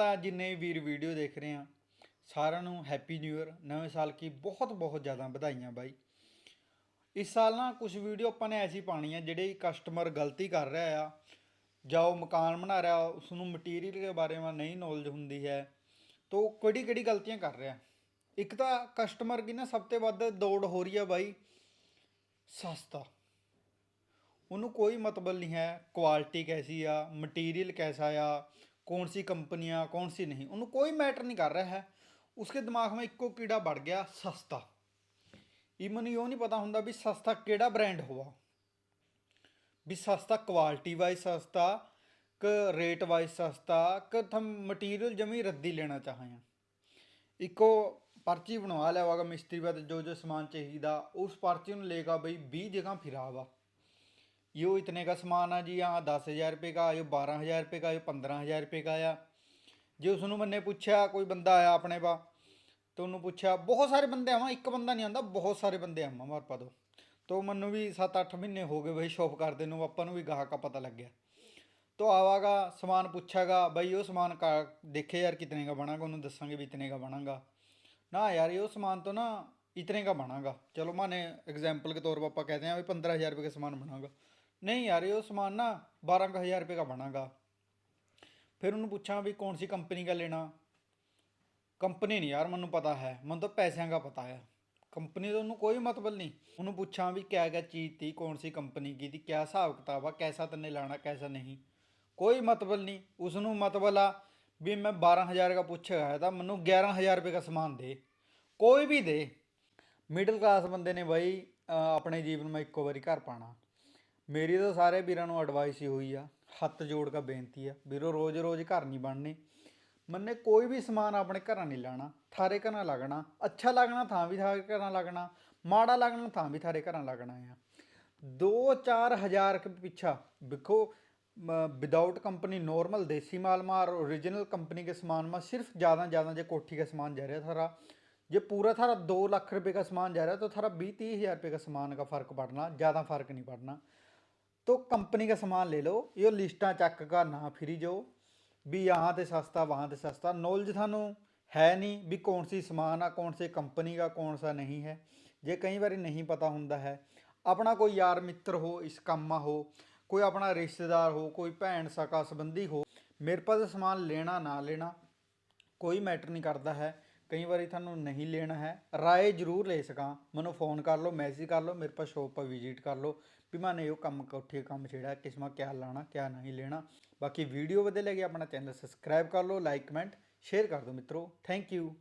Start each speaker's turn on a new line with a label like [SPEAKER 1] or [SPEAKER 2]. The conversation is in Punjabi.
[SPEAKER 1] ਤਾਂ ਜਿੰਨੇ ਵੀਰ ਵੀਡੀਓ ਦੇਖ ਰਹੇ ਆ ਸਾਰਿਆਂ ਨੂੰ ਹੈਪੀ ਨਿਊ ਇਅਰ ਨਵੇਂ ਸਾਲ ਕੀ ਬਹੁਤ ਬਹੁਤ ਜ਼ਿਆਦਾ ਵਧਾਈਆਂ ਬਾਈ। ਇਸ ਸਾਲ ਨਾ ਕੁਝ ਵੀਡੀਓ ਆਪਾਂ ਨੇ ਐਸੀ ਪਾਣੀ ਆ, ਜਿਹੜੇ ਕਸਟਮਰ ਗਲਤੀ ਕਰ ਰਿਹਾ ਆ, ਜਾਂ ਉਹ ਮਕਾਨ ਬਣਾ ਰਿਹਾ ਉਸ ਨੂੰ ਮਟੀਰੀਅਲ ਦੇ ਬਾਰੇ ਵਿੱਚ ਨਹੀਂ ਨੌਲੇਜ ਹੁੰਦੀ ਹੈ, ਤੋ ਕਿਹੜੀ ਕਿਹੜੀ ਗਲਤੀਆਂ ਕਰ ਰਿਹਾ। ਇੱਕ ਤਾਂ ਕਸਟਮਰ ਕੀ ਨਾ ਸਭ ਤੋਂ ਵੱਧ ਦੌੜ ਹੋ ਰਹੀ ਆ ਬਾਈ, ਸਸਤਾ। ਉਹਨੂੰ ਕੋਈ ਮਤਲਬ ਨਹੀਂ ਹੈ ਕੁਆਲਿਟੀ ਕੈਸੀ ਆ ਮਟੀਰੀਅਲ ਕੈਸਾ ਆ कौन सी कंपनियां कौन सी नहीं ਉਹਨੂੰ ਕੋਈ ਮੈਟਰ ਨਹੀਂ ਕਰ ਰਿਹਾ ਹੈ ਉਸਕੇ ਦਿਮਾਗ में ਇੱਕੋ ਕੀੜਾ ਵੜ ਗਿਆ ਸਸਤਾ ਇਮਨ ਇਹ ਨਹੀਂ ਪਤਾ ਹੁੰਦਾ ਵੀ ਸਸਤਾ ਕਿਹੜਾ ਬ੍ਰਾਂਡ ਹੋਵਾ ਵੀ ਸਸਤਾ ਕੁਆਲਿਟੀ ਵਾਈਜ਼ ਸਸਤਾ ਕ ਰੇਟ ਵਾਈਜ਼ ਸਸਤਾ ਕ ਥਮ ਮਟੀਰੀਅਲ ਜਮੀ ਰੱਦੀ ਲੈਣਾ ਚਾਹਾਂ ਇੱਕੋ ਪਰਚੀ ਬਣਵਾ ਲਿਆ ਹੋਗਾ ਮਿਸਤਰੀ ਬਾਦ ਜੋ ਜੋ ਸਮਾਨ ਚਾਹੀਦਾ ਉਸ ਪਰਚੀ ਨੂੰ ਲੇਗਾ ਬਈ 20 जगह फिरा हुआ यो इतने का सामान है जी यहाँ दस हज़ार रुपये का यो बारह हज़ार रुपये का यो पंद्रह हज़ार रुपये का ਆ ਜੇ ਉਸ ਨੂੰ ਮੈਨੇ ਪੁੱਛਿਆ ਕੋਈ ਬੰਦਾ ਆਇਆ ਆਪਣੇ ਪਾ ਤੇ ਉਹਨੂੰ ਪੁੱਛਿਆ ਬਹੁਤ ਸਾਰੇ ਬੰਦੇ ਆਵਾਂ ਇੱਕ ਬੰਦਾ ਨਹੀਂ ਆਂਦਾ ਬਹੁਤ ਸਾਰੇ ਬੰਦੇ ਆਵਾਂ ਮਾਰ ਪਾ ਦੋ ਤੋ ਮੈਨੂੰ ਵੀ 7-8 ਮਹੀਨੇ ਹੋ ਗਏ ਬਈ ਸ਼ੌਪ ਕਰਦੇ ਨੂੰ ਆਪਾਂ ਨੂੰ ਵੀ ਗਾਹਕ ਆ ਪਤਾ ਲੱਗਿਆ ਤੋ ਆਵਾਗਾ ਸਮਾਨ ਪੁੱਛਾਗਾ ਬਈ ਉਹ ਸਮਾਨ ਕਾ ਦੇਖੇ ਯਾਰ ਕਿਤਨੇ का ਬਣਾਗਾ ਉਹਨੂੰ ਦੱਸਾਂਗੇ ਵੀ ਇਤਨੇ का ਬਣਾਗਾ ਨਾ ਯਾਰ ਇਹ सामान तो ना इतने का बनागा चलो माने एग्जाम्पल के तौर पर ਆਪਾਂ कहते हैं भी पंद्रह हज़ार रुपये का सामान बनागा नहीं यार ये सामान ना बारह का हज़ार रुपये का बनागा फिर ਉਹਨੂੰ ਪੁੱਛਾਂ ਵੀ ਕੌਣ ਸੀ ਕੰਪਨੀ ਦਾ ਲੈਣਾ ਕੰਪਨੀ ਨਹੀਂ ਯਾਰ ਮੈਨੂੰ ਪਤਾ ਹੈ ਮੈਨੂੰ ਤਾਂ ਪੈਸਿਆਂ ਦਾ ਪਤਾ ਹੈ ਕੰਪਨੀ ਦਾ ਉਹਨੂੰ ਕੋਈ ਮਤਲਬ ਨਹੀਂ ਉਹਨੂੰ ਪੁੱਛਾਂ ਵੀ ਕਿਆ ਕਿਆ ਚੀਜ਼ ਤੀ ਕੌਣ ਸੀ ਕੰਪਨੀ ਕੀ ਤੀ ਕਿਆ ਹਿਸਾਬ ਕਿਤਾਬ ਆ ਕੈਸਾ ਤੈਨੇ ਲਾਣਾ ਕੈਸਾ ਨਹੀਂ ਕੋਈ ਮਤਲਬ ਨਹੀਂ ਉਸ ਨੂੰ ਮਤਲਬ ਆ ਵੀ ਮੈਂ 12000 ਦਾ ਪੁੱਛਿਆ ਹੈ ਤਾਂ ਮੈਨੂੰ 11000 ਰੁਪਏ ਦਾ ਸਮਾਨ ਦੇ ਕੋਈ ਵੀ ਦੇ ਮਿਡਲ ਕਲਾਸ ਬੰਦੇ ਨੇ ਬਾਈ ਅਹ ਆਪਣੇ ਜੀਵਨ ਮੈਂ ਇੱਕੋ ਵਾਰੀ ਘਰ ਪਾਣਾ ਮੇਰੀ ਤਾਂ ਸਾਰੇ ਵੀਰਾਂ ਨੂੰ ਐਡਵਾਈਸ ਹੀ ਹੋਈ ਆ ਹੱਥ ਜੋੜ ਕੇ ਬੇਨਤੀ ਆ ਵੀਰੋ ਰੋਜ਼-ਰੋਜ਼ ਘਰ ਨਹੀਂ ਬਣਨੇ ਮੰਨੇ ਕੋਈ ਵੀ ਸਮਾਨ ਆਪਣੇ ਘਰਾਂ ਨਹੀਂ ਲਾਣਾ ਥਾਰੇ ਘਰਾਂ ਲੱਗਣਾ ਅੱਛਾ ਲੱਗਣਾ ਥਾਂ ਵੀ ਥਾਰੇ ਘਰਾਂ ਲੱਗਣਾ ਮਾੜਾ ਲੱਗਣਾ ਥਾਂ ਵੀ ਥਾਰੇ ਘਰਾਂ ਲੱਗਣਾ ਆ 2-4 ਹਜ਼ਾਰ ਕੇ ਪਿੱਛਾ ਵਿਖੋ विदाउट कंपनी नॉर्मल देसी माल में और ओरिजिनल कंपनी के सामान में सिर्फ ज़्यादा ज़्यादा जो कोठी का सामान जा रहा थारा ये पूरा थारा दो लाख रुपए का सामान जा रहा है तो थारा बीस तीस हज़ार रुपये का सामान का फ़र्क पड़ना ज़्यादा फ़र्क नहीं पड़ना तो कंपनी का सामान ले लो ये लिस्टा चक का ना फिरी जाओ भी यहाँ ਤੇ सस्ता वहाँ ਤੇ सस्ता नॉलेज थानू है नहीं भी कौन सी सामान आ कौन सी कंपनी का कौन सा नहीं है ਜੇ ਕਈ ਵਾਰੀ ਨਹੀਂ ਪਤਾ ਹੁੰਦਾ ਹੈ ਆਪਣਾ ਕੋਈ ਯਾਰ ਮਿੱਤਰ ਹੋ ਇਸ ਕੰਮਾ ਹੋ ਕੋਈ ਆਪਣਾ ਰਿਸ਼ਤੇਦਾਰ ਹੋ ਕੋਈ ਭੈਣ ਸਕਾ ਸੰਬੰਧੀ ਹੋ ਮੇਰੇ ਪਾਸ ਸਮਾਨ ਲੈਣਾ ਨਾ ਲੈਣਾ ਕੋਈ ਮੈਟਰ ਨਹੀਂ ਕਰਦਾ ਹੈ ਕਈ ਵਾਰੀ ਤੁਹਾਨੂੰ ਨਹੀਂ ਲੈਣਾ ਹੈ, ਰਾਏ ਜ਼ਰੂਰ ਲੈ ਸਕਾਂ। ਮੈਨੂੰ ਫੋਨ ਕਰ ਲਓ ਮੈਸੇਜ ਕਰ ਲਓ, ਮੇਰੇ ਪਾਸ ਸ਼ੋਪ 'ਤੇ ਵਿਜ਼ਿਟ ਕਰ ਲਓ। ਵੀ ਮੈਨੇ ਉਹ ਕੰਮ ਕੋਠੇ ਕੰਮ ਛੇੜਾ ਕਿਸਮਾ ਕਿਆ ਲਾਣਾ ਕਿਆ ਨਹੀਂ ਲੈਣਾ। ਬਾਕੀ ਵੀਡੀਓ ਵਧੀਆ ਲੱਗੀ, ਆਪਣਾ ਚੈਨਲ ਸਬਸਕ੍ਰਾਈਬ ਕਰ ਲਓ ਲਾਈਕ ਕਮੈਂਟ ਸ਼ੇਅਰ ਕਰ ਦਿਓ ਮਿੱਤਰੋ। Thank you